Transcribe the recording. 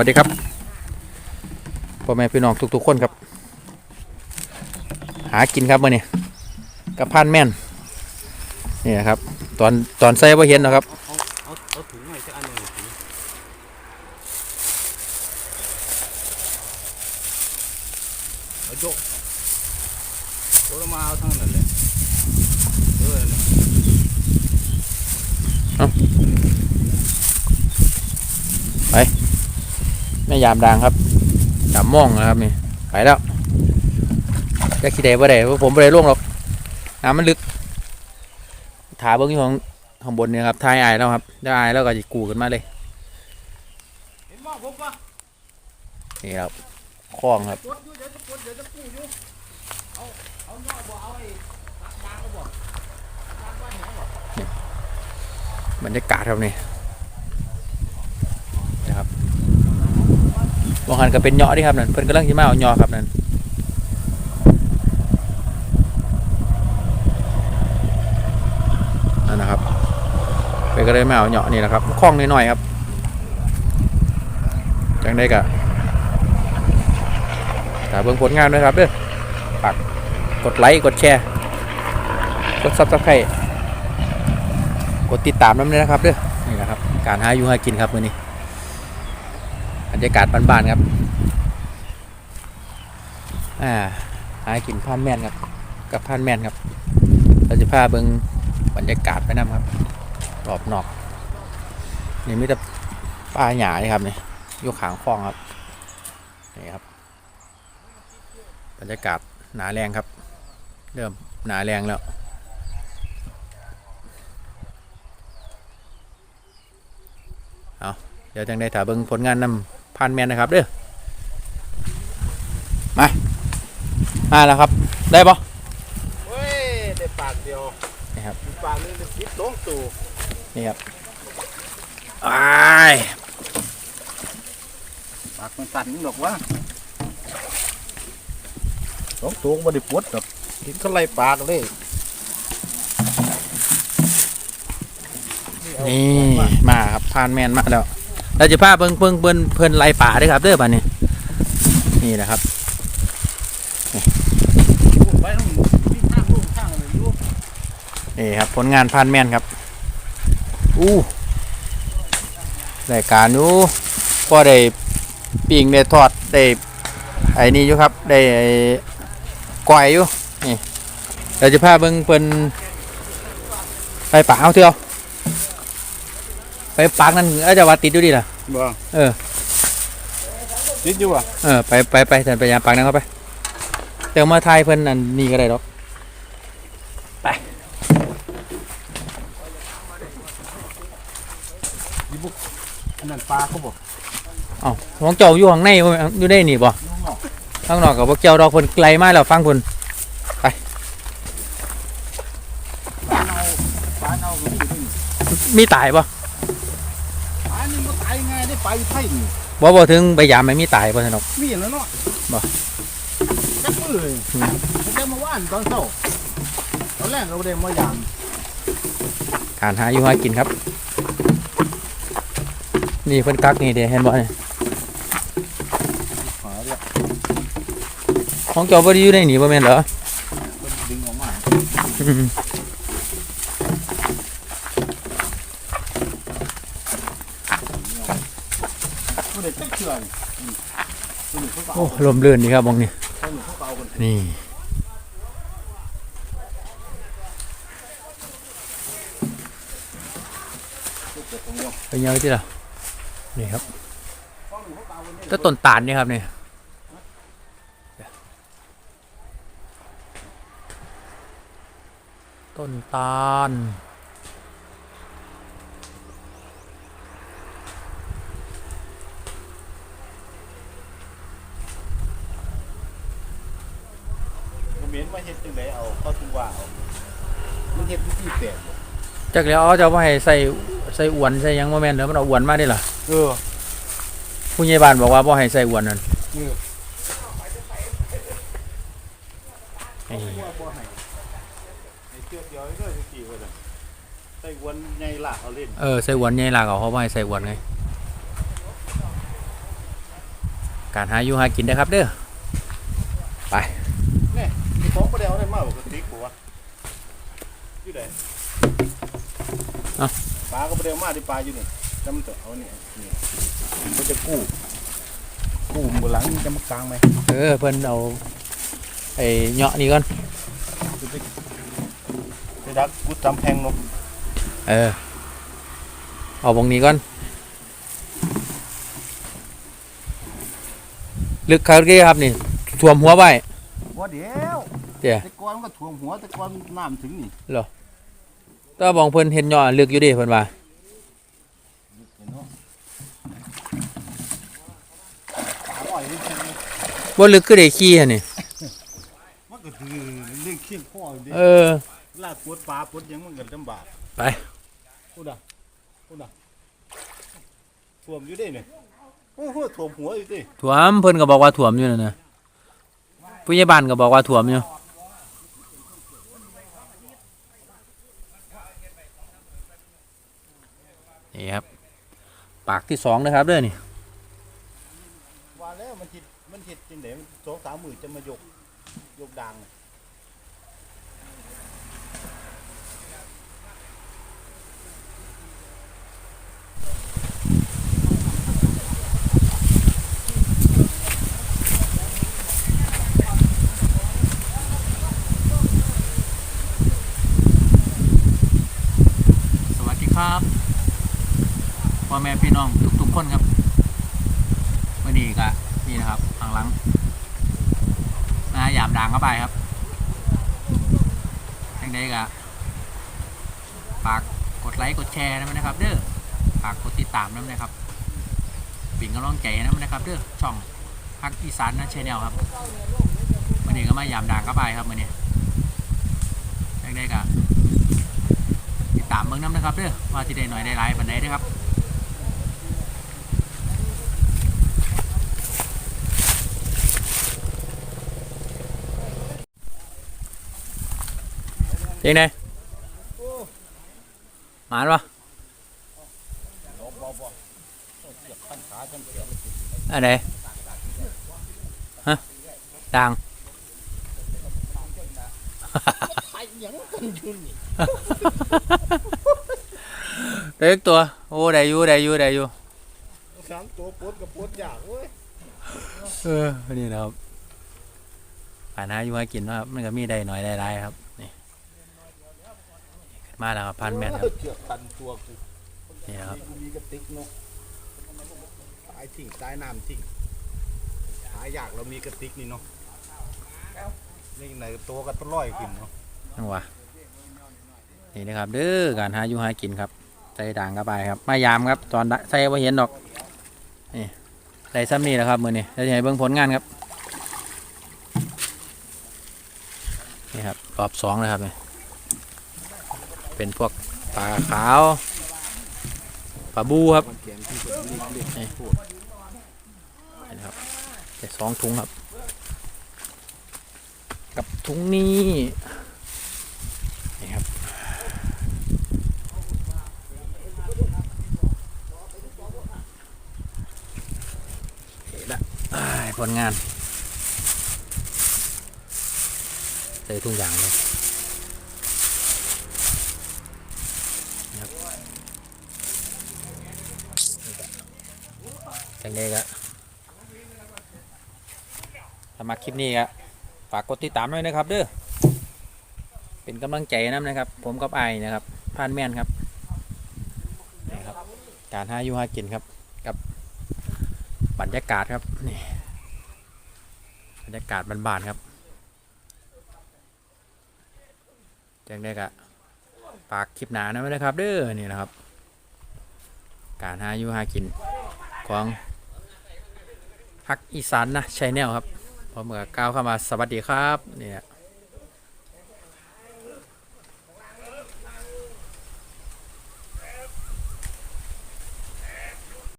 วัสดีครับพ่อแม่พี่น้องทุกๆคนครับ หากินครับมื่อนี้กับพันแม่นนี่นะครับ ตอนตอนใส่ว่าเห็นนะครับเอาเอาถุงหน่อยสักอันหนึ่งถุงเอาโยกโยกมาเอาทั้งนั้นเลยเออนั่นน่ะแม่ ยามดังครับยามม่องนะครับนี่ไปแล้วจะขี้ใดบ่ได้ผมบ่ได้ล่วงหรอกน้ำมันลึกถาเบิ้งอยู่ของข้างบนเนี่ยครับทายอายแล้วครับได้อายแล้วก็จะกูขึ้นมาเลยนี่ครับคล้องครับบรรยากาศครับนี่นะครับ วงหันก็เป็นเหยาะที่ครับนั่นเพิ่นกำลังสิมาเอาเหยาะครับนั่นนั่นนะครับเพิ่นก็เลยมาเอาเหยาะนี่แหละครับคล้องนิดหน่อยครับจังได้กะถ้าเบิ่งผลงานด้วยครับเด้อฝากกดไลค์กดแชร์กดซับสไครต์กดติดตามน้ำเลยนะครับเด้อนี่นะครับการหาอยู่หากินครับมื้อนี้ รรยากาศบ้านๆครับ อ่า หากินพานแม่นครับ กับพานแม่นครับ เราจะพาเบิงบรรยากาศไปนํครับ รอบนอก นี่มีแต่ป่าหญ้านี่ครับนี่ยู่ขางคลองครับ นี่ครับ บรรยากาศหนาแรงครับ เริ่มหนาแรงแล้วเอาเดี๋ยวจังได้ถ่าเบิ่งผลงานนำ พันแมนนะครับเด้อมามาแล้วครับ ได้ปะเฮ้ยได้ปากเดียวนี่ครับปากนึงเป็นสิบสองตัวนี่ครับอ้ายปากมันสั่นหรอกวะสองตัวมันได้ปวดหรอกกินก็ไล่ปากเลยนี่มาครับพานแมนมาแล้ว เราจะพาเบิ่งเบิ่งเบิ่งเพิ่นไล่ป่าด้อครับเด้อบัดนี้นี่นะครับนี่ครับผลงานพันแมนครับอู้รายการนู้พอได้ปิงได้ทอดได้ไอ้นี่อยู่ครับได้ก้อยอยู่นี่เราจะพาเบิ่งเพิ่นไปป่าเอาเถอะ ไปปากนั่นอาจจะว่าติดอยู่ดิล่ะบ่เออ ติดอยู่อะเออไปไปไปแต่ไปยามปากนั่นเข้าไปเดี๋ยวมาทายเพิ่นอันนี้ก็ได้หรอกอันนั้นปลาเขาบอกเอ้าของเจ้าอยู่ข้างในบ่แม่นอยู่ได้นี่บ่น้องเนาะข้างนอกกับพวกเจ้าดอกเพิ่นไกลมาแล้วฟังเพิ่นปลาเน่าปลาเน่าก็มีด้วยนี่มีตายบ่ ปลานี่มันตายง่าย ได้ปลาอยู่ไทยนี่บ่บ่ถึงไปยามไม่มีตายบ่ซั่นดอกมีแล้วเนาะบ่ จักมือเลยอืมผมได้มาว่านตอนเช้าตอนแรกเราได้มายามการหาอยู่หากินครับ นี่เพิ่นกักนี่เด้เห็นบ่นี่หาเนี่ยของเจ้าบ่ได้อยู่ในนี่บ่แม่นเหรอมันดึงออกมา อืม ไม่ได้จักเชื่อนโอ้ลมเลื่อนดีครับบองนี่นี่ไปเยอะที่ล่ะนี่ครับต้นต้นตาลนี่ครับนี่ต้นตาล มเห็นมาเฮ็ดจังไดเอาเขาถึงว่าเอามันเฮ็ดวิธีแปลกบ่จากแล้วเอาจะว่าให้ใส่ใส่อวนใส่หยังบ่แม่นเด้อมันเอาอวนมาได้ล่ะเออผู้ใหญ่บ้านบอกว่าบ่ให้ใส่อวนนั่นเออนี่ว่าบ่ให้ไอ้เชือกเดียวเด้อสิกี่ว่าซั่นใส่วันใหญ่ลากเอาเล่นเออใส่อวนใหญ่ลากเอาเขาบ่ให้ใส่อวนไงการหาอยู่หากินนะครับเด้อไปมี ของประเดี๋ยวได้มากกว่ากระติกกูวะอยู่ไหนปลาก็ประเดี๋ยวมาที่ปลาอยู่นี่จำตัวเอาเนี่ยนี่มันจะกู้กู้บนหลังนี่จะมากลางไหมเออเพิ่นเอาไอ้เหยาะนี่ก่อนจะไปไปดักกูจำแพงนกเออ เอาวงนี้ก่อน ลึกครับกี้ครับนี่ท่วมหัวไว้ว่าเดี๋ยว เดี๋ยวแต่ก่อนมันก็ถ่วงหัวแต่ก่อนน้ำถึงนี่แตว่าบองเพิ่นเห็นเหยาะลึกอยู่เดิเพิ่นว่าเห็นเนาะปลาลอยนี่บ่ลึกคือได้ขี้หั่นนี่มันก็คือเรื่องเคียงข้ออยู่ดิเออลากปวดปลาปวดหยังมันก็ลำบากไปพูดอะพูดอะท่วมอยู่ดิเนี่ยโอ้โหท่วมหัวอยู่ดิถ่วมเพิ่นก็บอกว่าถ่วมอยู่นั่นน่ะผู้ใหญ่บ้านก็บอกว่าถ่วมอยู่นี่ครับ ปากที่สองนะครับเด้อนี่ว่าแล้วมันจิตมันจิตจริงเดี๋ยวสองสามหมื่นจะมายกยกดังสวัสดีครับ พ่อแม่พี่น้องทุกๆคนครับวันนี้ก็นี่นะครับข้างหลังมายามด่างเข้าไปครับยังไงก็ฝากกดไลค์กดแชร์นะนะครับ เด้อฝากกดติดตามนะนะครับปิ่นกำลังใจนะนะครับ เด้อช่องฮักอีสานนะชแนลครับวันนี้ก็มายามด่างเข้าไปครับวันนี้ยังไงก็ติดตามเมืองน้ำนะครับเด้อว่าที่ได้หน่อยได้หลายปันไหนเด้อครับ เป็นไงหมานปะบอกบอกบอกเสียบขั้นไหนฮะดังไอ้ยังเด็กตัว โอ้ได้อยู่ได้อยู่ได้อยู่สามตัวปดกับปวดยากเว้ยเออนี่นะครับผ่านหาอยู่ให้กินว่ามันก็มีได้หน่อยได้หลายครับ มาแล้วครับพันแม่นครับเจือกตันตัวกูนี่นะครับกูมีกระติกเนาะตายทิ้งตายน้ำทิ้งหายากเรามีกระติกนี่เนาะนี่ไหนตัวก็ต้องลอยขึ้นเนาะนั่งวะนี่นะครับเด้อการหาอยู่หากินครับใส่ด่างเข้าไปครับมายามครับตอนได้ใส่ว่าเห็นดอกนี่ใส่ซ้ำนี่แหละครับมือนี่แล้วจะให้เบิ่งผลงานครับนี่ครับรอบสองเลยครับนี่ เป็นพวกปลาขาวปลาบูครับนี่นะครับแต่สองถุงครับ กับถุงนี้นี่ครับนี่ละผลงานใส่ทุกอย่างเลย จังเด็กอะถ้ามาคลิปนี้ครับฝากกดติดตามด้วยนะครับเด้อเป็นกำลังใจน้ำนะครับ ผมกับไอายนะครับพานแม่นครับนี่ครับ การหาอยู่หากินครับ กับบรรยากาศครับนี่บรรยากาศบานๆครับจังได้กะฝากคลิปหนานะไว้นะครับ เด้อนี่นะครับ การหาอยู่หากินของ ฮักอีสานนะชแนลครับพร้อมกับก้าวเข้ามาสวัสดีครับเนี่ย